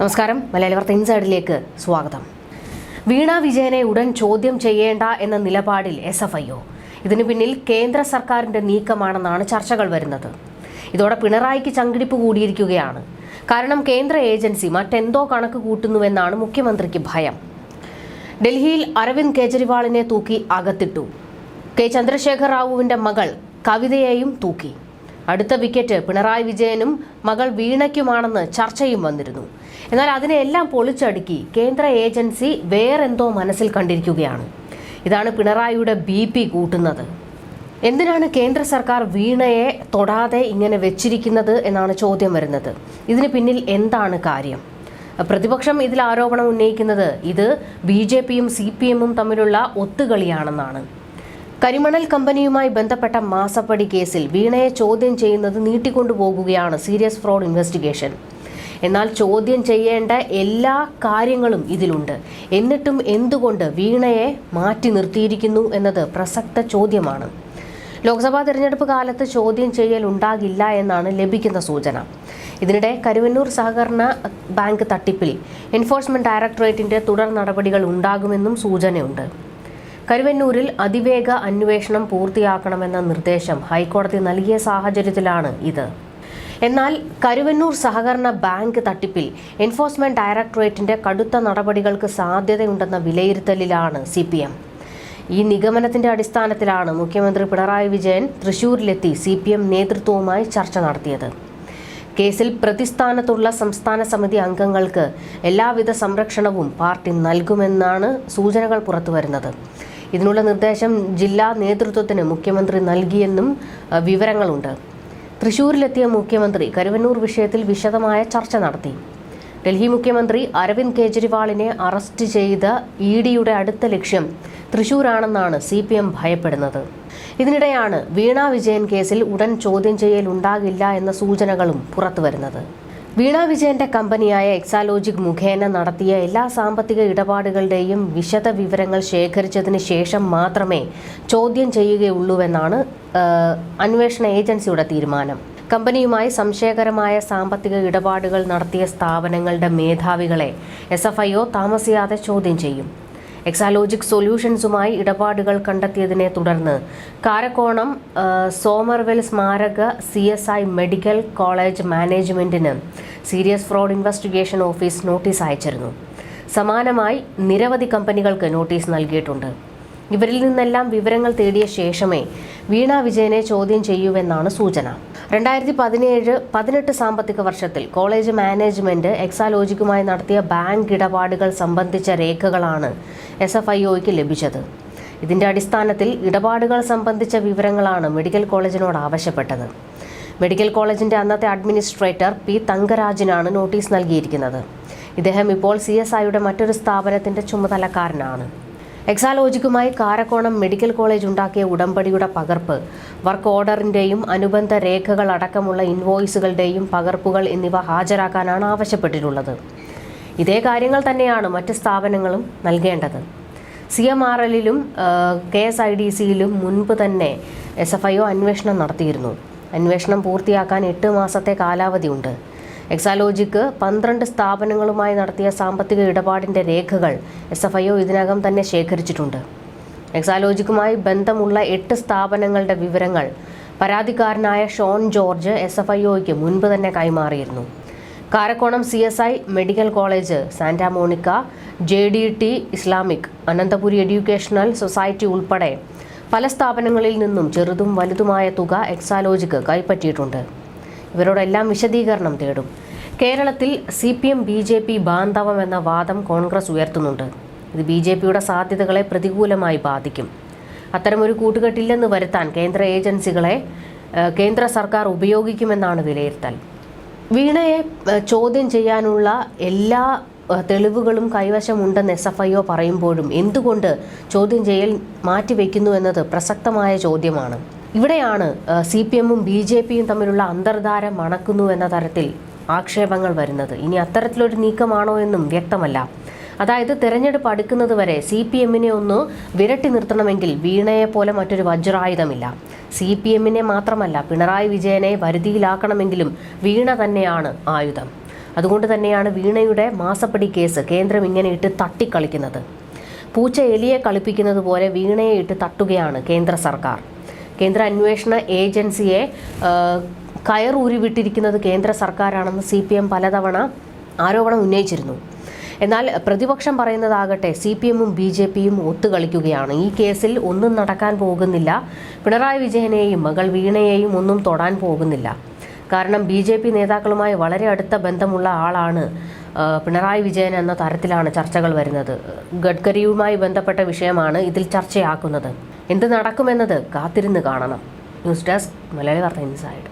നമസ്കാരം. മലയാളി വാർത്ത ഇൻസൈഡിലേക്ക് സ്വാഗതം. വീണ വിജയനെ ഉടൻ ചോദ്യം ചെയ്യേണ്ട എന്ന നിലപാടിൽ എസ് എഫ് ഐ ഒ. ഇതിനു പിന്നിൽ കേന്ദ്ര സർക്കാരിന്റെ നീക്കമാണെന്നാണ് ചർച്ചകൾ വരുന്നത്. ഇതോടെ പിണറായിക്ക് ചങ്കിടിപ്പ് കൂടിയിരിക്കുകയാണ്. കാരണം കേന്ദ്ര ഏജൻസി മറ്റെന്തോ കണക്ക് കൂട്ടുന്നുവെന്നാണ് മുഖ്യമന്ത്രിക്ക് ഭയം. ഡൽഹിയിൽ അരവിന്ദ് കെജ്രിവാളിനെ തൂക്കി അകത്തിട്ടു. കെ. ചന്ദ്രശേഖർ റാവുവിന്റെ മകൾ കവിതയെയും തൂക്കി. അടുത്ത വിക്കറ്റ് പിണറായി വിജയനും മകൾ വീണയ്ക്കുമാണെന്ന് ചർച്ചയും വന്നിരുന്നു. എന്നാൽ അതിനെല്ലാം പൊളിച്ചടുക്കി കേന്ദ്ര ഏജൻസി വേറെന്തോ മനസ്സിൽ കണ്ടിരിക്കുകയാണ്. ഇതാണ് പിണറായിയുടെ ബി പി കൂട്ടുന്നത്. എന്തിനാണ് കേന്ദ്ര സർക്കാർ വീണയെ തൊടാതെ ഇങ്ങനെ വെച്ചിരിക്കുന്നത് എന്നാണ് ചോദ്യം വരുന്നത്. ഇതിന് പിന്നിൽ എന്താണ് കാര്യം? പ്രതിപക്ഷം ഇതിൽ ആരോപണം ഉന്നയിക്കുന്നത് ഇത് ബി ജെ പിയും സി പി എമ്മും തമ്മിലുള്ള ഒത്തുകളിയാണെന്നാണ്. കരിമണൽ കമ്പനിയുമായി ബന്ധപ്പെട്ട മാസപ്പടി കേസിൽ വീണയെ ചോദ്യം ചെയ്യുന്നത് നീട്ടിക്കൊണ്ടുപോകുകയാണ് സീരിയസ് ഫ്രോഡ് ഇൻവെസ്റ്റിഗേഷൻ. എന്നാൽ ചോദ്യം ചെയ്യേണ്ട എല്ലാ കാര്യങ്ങളും ഇതിലുണ്ട്. എന്നിട്ടും എന്തുകൊണ്ട് വീണയെ മാറ്റി നിർത്തിയിരിക്കുന്നു എന്നത് പ്രസക്ത ചോദ്യമാണ്. ലോക്സഭാ തെരഞ്ഞെടുപ്പ് കാലത്ത് ചോദ്യം ചെയ്യൽ ഉണ്ടാകില്ല എന്നാണ് ലഭിക്കുന്ന സൂചന. ഇതിനിടെ കരുവന്നൂർ സഹകരണ ബാങ്ക് തട്ടിപ്പിൽ എൻഫോഴ്സ്മെന്റ് ഡയറക്ടറേറ്റിന്റെ തുടർ നടപടികൾ ഉണ്ടാകുമെന്നും സൂചനയുണ്ട്. കരുവന്നൂരിൽ അതിവേഗ അന്വേഷണം പൂർത്തിയാക്കണമെന്ന നിർദ്ദേശം ഹൈക്കോടതി നൽകിയ സാഹചര്യത്തിലാണ് ഇത്. എന്നാൽ കരുവന്നൂർ സഹകരണ ബാങ്ക് തട്ടിപ്പിൽ എൻഫോഴ്സ്മെന്റ് ഡയറക്ടറേറ്റിന്റെ കടുത്ത നടപടികൾക്ക് സാധ്യതയുണ്ടെന്ന വിലയിരുത്തലിലാണ് സി പി എം. ഈ നിഗമനത്തിന്റെ അടിസ്ഥാനത്തിലാണ് മുഖ്യമന്ത്രി പിണറായി വിജയൻ തൃശൂരിലെത്തി സി പി എം നേതൃത്വവുമായി ചർച്ച നടത്തിയത്. കേസിൽ പ്രതിസ്ഥാനത്തുള്ള സംസ്ഥാന സമിതി അംഗങ്ങൾക്ക് എല്ലാവിധ സംരക്ഷണവും പാർട്ടി നൽകുമെന്നാണ് സൂചനകൾ പുറത്തുവരുന്നത്. ഇതിനുള്ള നിർദ്ദേശം ജില്ലാ നേതൃത്വത്തിന് മുഖ്യമന്ത്രി നൽകിയെന്നും വിവരങ്ങളുണ്ട്. തൃശൂരിലെത്തിയ മുഖ്യമന്ത്രി കരുവന്നൂർ വിഷയത്തിൽ വിശദമായ ചർച്ച നടത്തി. ഡൽഹി മുഖ്യമന്ത്രി അരവിന്ദ് കെജ്രിവാളിനെ അറസ്റ്റ് ചെയ്ത ഇ ഡിയുടെ അടുത്ത ലക്ഷ്യം തൃശൂരാണെന്നാണ് സി പി എം ഭയപ്പെടുന്നത്. ഇതിനിടെയാണ് വീണ വിജയൻ കേസിൽ ഉടൻ ചോദ്യം ചെയ്യൽ ഉണ്ടാകില്ല എന്ന സൂചനകളും പുറത്തുവരുന്നത്. വീണ വിജയന്റെ കമ്പനിയായ എക്സാലോജിക് മുഖേന നടത്തിയ എല്ലാ സാമ്പത്തിക ഇടപാടുകളുടെയും വിശദ വിവരങ്ങൾ ശേഖരിച്ചതിന് ശേഷം മാത്രമേ ചോദ്യം ചെയ്യുകയുള്ളൂവെന്നാണ് അന്വേഷണ ഏജൻസിയുടെ തീരുമാനം. കമ്പനിയുമായി സംശയകരമായ സാമ്പത്തിക ഇടപാടുകൾ നടത്തിയ സ്ഥാപനങ്ങളുടെ മേധാവികളെ എസ് താമസിയാതെ ചോദ്യം ചെയ്യും. എക്സാലോജിക് സൊല്യൂഷൻസുമായി ഇടപാടുകൾ കണ്ടെത്തിയതിനെ തുടർന്ന് കാരക്കോണം സോമർവെൽ സ്മാരക C S I medical college മാനേജ്മെന്റിന് serious fraud investigation office notice അയച്ചിരുന്നു. സമാനമായി നിരവധി കമ്പനികൾക്ക് നോട്ടീസ് നൽകിയിട്ടുണ്ട്. ഇവരിൽ നിന്നെല്ലാം വിവരങ്ങൾ തേടിയ ശേഷമേ വീണ വിജയനെ ചോദ്യം ചെയ്യൂവെന്നാണ് സൂചന. രണ്ടായിരത്തി പതിനേഴ് പതിനെട്ട് സാമ്പത്തിക വർഷത്തിൽ കോളേജ് മാനേജ്മെന്റ് എക്സാലോജിക്കുമായി നടത്തിയ ബാങ്ക് ഇടപാടുകൾ സംബന്ധിച്ച രേഖകളാണ് എസ് എഫ് ഐ ഒക്ക് ലഭിച്ചത്. ഇതിന്റെ അടിസ്ഥാനത്തിൽ ഇടപാടുകൾ സംബന്ധിച്ച വിവരങ്ങളാണ് മെഡിക്കൽ കോളേജിനോട് ആവശ്യപ്പെട്ടത്. മെഡിക്കൽ കോളേജിന്റെ അന്നത്തെ അഡ്മിനിസ്ട്രേറ്റർ പി തങ്കരാജിനാണ് നോട്ടീസ് നൽകിയിരിക്കുന്നത്. ഇദ്ദേഹം ഇപ്പോൾ സി എസ് ഐയുടെ മറ്റൊരു സ്ഥാപനത്തിന്റെ ചുമതലക്കാരനാണ്. എക്സാലോജിക്കുമായി കാരക്കോണം മെഡിക്കൽ കോളേജ് ഉണ്ടാക്കിയ ഉടമ്പടിയുടെ പകർപ്പ് വർക്ക് ഓർഡറിന്റെയും അനുബന്ധ രേഖകൾ അടക്കമുള്ള ഇൻവോയ്സുകളുടെയും പകർപ്പുകൾ എന്നിവ ഹാജരാക്കാനാണ് ആവശ്യപ്പെട്ടിട്ടുള്ളത്. ഇതേ കാര്യങ്ങൾ തന്നെയാണ് മറ്റ് സ്ഥാപനങ്ങളും നൽകേണ്ടത്. സി എം ആർ എല്ലിലും കെ എസ് ഐ ഡി സിയിലും മുൻപ് തന്നെ എസ് എഫ് ഐ ഒ അന്വേഷണം നടത്തിയിരുന്നു. അന്വേഷണം പൂർത്തിയാക്കാൻ എട്ട് മാസത്തെ കാലാവധിയുണ്ട്. എക്സാലോജിക്ക് പന്ത്രണ്ട് സ്ഥാപനങ്ങളുമായി നടത്തിയ സാമ്പത്തിക ഇടപാടിന്റെ രേഖകൾ എസ് എഫ് ഐ ഒ ഇതിനകം തന്നെ ശേഖരിച്ചിട്ടുണ്ട്. എക്സാലോജിക്കുമായി ബന്ധമുള്ള എട്ട് സ്ഥാപനങ്ങളുടെ വിവരങ്ങൾ പരാതിക്കാരനായ Shone George S F I ഒയ്ക്ക് മുൻപ് തന്നെ കൈമാറിയിരുന്നു. Karakonam C S I medical college Santa Monica J D T Islamic Ananthapuri educational society ഉൾപ്പെടെ പല സ്ഥാപനങ്ങളിൽ നിന്നും ചെറുതും വലുതുമായ തുക എക്സാലോജിക്ക് കൈപ്പറ്റിയിട്ടുണ്ട്. ഇവരോടെല്ലാം വിശദീകരണം തേടും. കേരളത്തിൽ C P M B J P ബാന്ധവം എന്ന വാദം കോൺഗ്രസ് ഉയർത്തുന്നുണ്ട്. ഇത് ബി ജെ പിയുടെ സാധ്യതകളെ പ്രതികൂലമായി ബാധിക്കും. അത്തരമൊരു കൂട്ടുകെട്ടില്ലെന്ന് വരുത്താൻ കേന്ദ്ര ഏജൻസികളെ കേന്ദ്ര സർക്കാർ ഉപയോഗിക്കുമെന്നാണ് വിലയിരുത്തൽ. വീണയെ ചോദ്യം ചെയ്യാനുള്ള എല്ലാ തെളിവുകളും കൈവശമുണ്ടെന്ന് എസ് എഫ് ഐ ഒ പറയുമ്പോഴും എന്തുകൊണ്ട് ചോദ്യം ചെയ്യൽ മാറ്റിവെക്കുന്നു എന്നത് പ്രസക്തമായ ചോദ്യമാണ്. ഇവിടെയാണ് സി പി എമ്മും ബി ജെ പിയും തമ്മിലുള്ള അന്തർധാര മണക്കുന്നു എന്ന തരത്തിൽ ആക്ഷേപങ്ങൾ വരുന്നത്. ഇനി അത്തരത്തിലൊരു നീക്കമാണോ എന്നും വ്യക്തമല്ല. അതായത് തെരഞ്ഞെടുപ്പ് അടുക്കുന്നത് വരെ സി പി എമ്മിനെ ഒന്ന് വിരട്ടി നിർത്തണമെങ്കിൽ വീണയെ പോലെ മറ്റൊരു വജ്രായുധമില്ല. സി പി എമ്മിനെ മാത്രമല്ല പിണറായി വിജയനെ വരുതിയിലാക്കണമെങ്കിലും വീണ തന്നെയാണ് ആയുധം. അതുകൊണ്ട് തന്നെയാണ് വീണയുടെ മാസപ്പടി കേസ് കേന്ദ്രം ഇങ്ങനെ ഇട്ട് തട്ടിക്കളിക്കുന്നത്. പൂച്ച എലിയെ കളിപ്പിക്കുന്നത് പോലെ വീണയെ ഇട്ട് തട്ടുകയാണ് കേന്ദ്ര സർക്കാർ. കേന്ദ്ര അന്വേഷണ ഏജൻസിയെ കയർ വിട്ടിരിക്കുന്നത് കേന്ദ്ര സർക്കാരാണെന്ന് സി പി എം പലതവണ ആരോപണം ഉന്നയിച്ചിരുന്നു. എന്നാൽ പ്രതിപക്ഷം പറയുന്നതാകട്ടെ സി പി എമ്മും ബി ജെ പിയും ഒത്തുകളിക്കുകയാണ്. ഈ കേസിൽ ഒന്നും നടക്കാൻ പോകുന്നില്ല. പിണറായി വിജയനെയും മകൾ വീണയെയും ഒന്നും തൊടാൻ പോകുന്നില്ല. കാരണം ബി ജെ പി നേതാക്കളുമായി വളരെ അടുത്ത ബന്ധമുള്ള ആളാണ് പിണറായി വിജയൻ എന്ന തരത്തിലാണ് ചർച്ചകൾ വരുന്നത്. ഗഡ്കരിയുമായി ബന്ധപ്പെട്ട വിഷയമാണ് ഇതിൽ ചർച്ചയാക്കുന്നത്. എന്ത് നടക്കുമെന്നത് കാത്തിരുന്ന് കാണണം. ന്യൂസ് ഡെസ്ക് മലയാളി വാർത്ത ഇൻസൈഡ്.